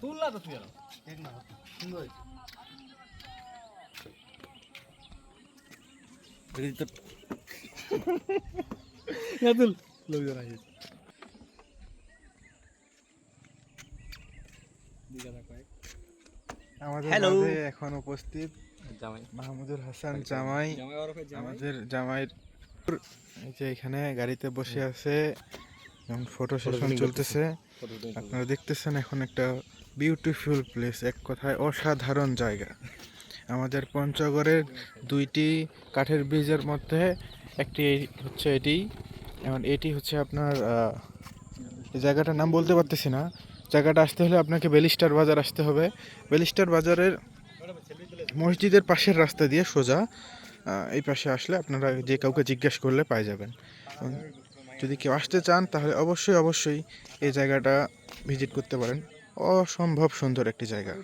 তুললা তো তুই আর। না তুল। লোকজন আসে। আমাদের মাঝে এখন উপস্থিত জামাই। মাহমুদুল হাসান জামাই। জামাই জামাই। আমাদের জামাইয়ের যে এখানে গাড়িতে বসে আছে এখন ফটো সেশন চলতেছে। আপনারা দেখতেছেন এখন একটা বিউটিফুল প্লেস এক কথায় অসাধারণ জায়গা। আমাদের পঞ্চগড়ের দুইটি কাঠের ব্রিজের মধ্যে একটি হচ্ছে এটি। এবং এটি হচ্ছে আপনার এই জায়গাটার নাম বলতে পারতেছি না। জায়গাটা আসতে হলে আপনাকে বেলিস্টার বাজার আসতে হবে। বেলিস্টার বাজারের মসজিদের পাশের রাস্তা দিয়ে সোজা এই পাশে আসলে আপনারা যে কাউকে জিজ্ঞেস করলে পাই যাবেন। যদি কেউ আসতে চান, তাহলে অবশ্যই অবশ্যই এই জায়গাটা ভিজিট করতে পারেন। অসম্ভব সুন্দর একটি জায়গা।